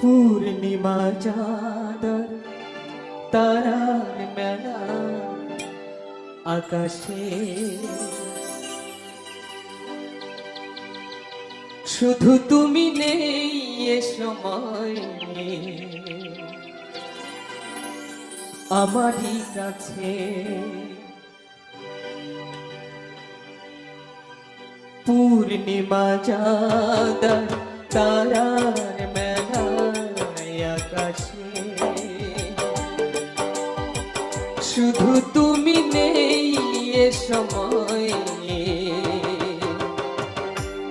পূর্ণিমা চাঁদর তারার মেলা আকাশে শুধু তুমি নেই এ সময় আমারই কাছে পূর্ণিমা চাঁদার তারার মেলায় শুধু তুমি নেই এ সময়।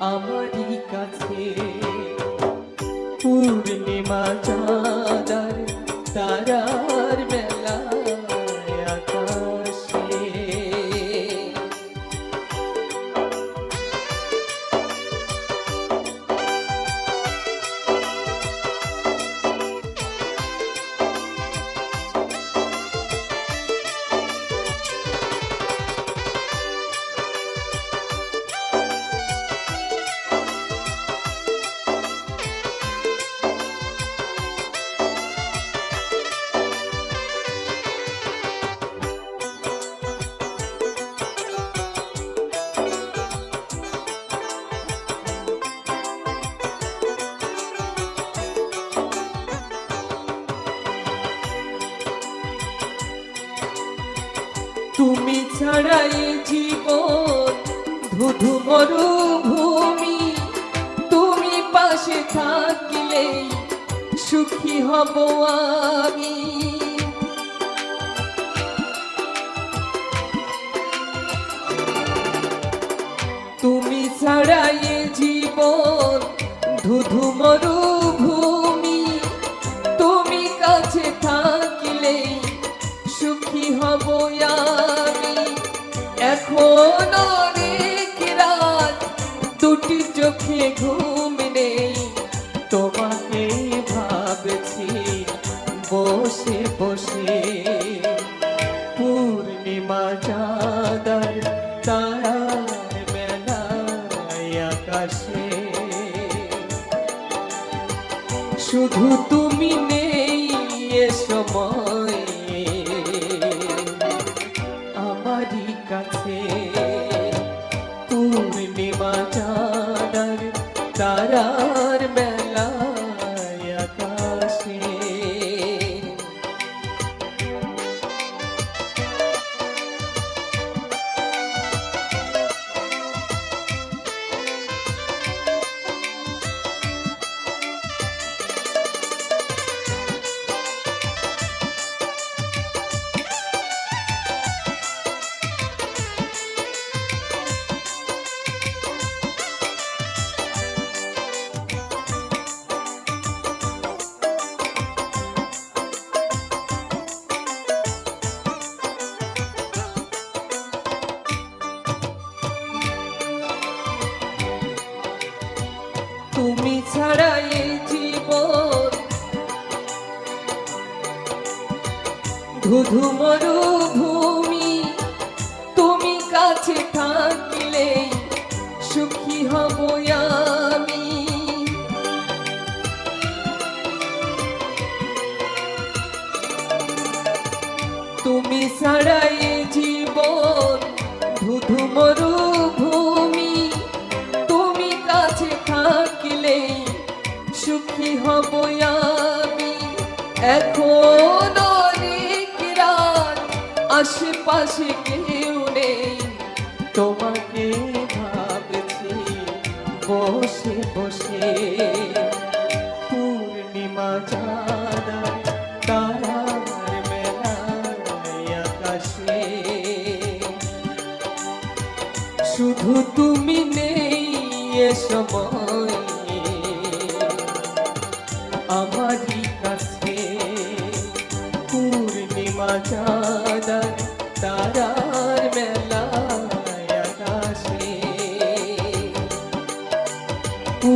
আমারই কাছে পূর্ণিমা চাঁদার তারার তুমি ছাড়াই জীবন, ধুধু মরুভূমি। তুমি পাশে থাকলে সুখী হব আমি। তুমি ছাড়াই জীবন, ধুধু মরুভূমি দুটি চোখে ঘুম নেই। তোমাকে ভাবছি, বসে বসে। পূর্ণিমা চাঁদার তারার মেলায় আকাশে। শুধু তুমি নেই এ সময় পূর্ণিমা তুমি ছাড়া এই জীবন। ধুধু মরুভূমি, তুমি কাছে থাকলে সুখী হব আমি। তুমি ছাড়া এই জীবন, ধুধু মরুভূমি আশেপাশে কেউ নেই। তোমাকে ভাবছি? বসে বসে। পূর্ণিমা চাঁদা তারার মেলায় আকাশে। শুধু তুমি নেই এ সময়। আমারই কাছে পূর্ণিমা চাঁদার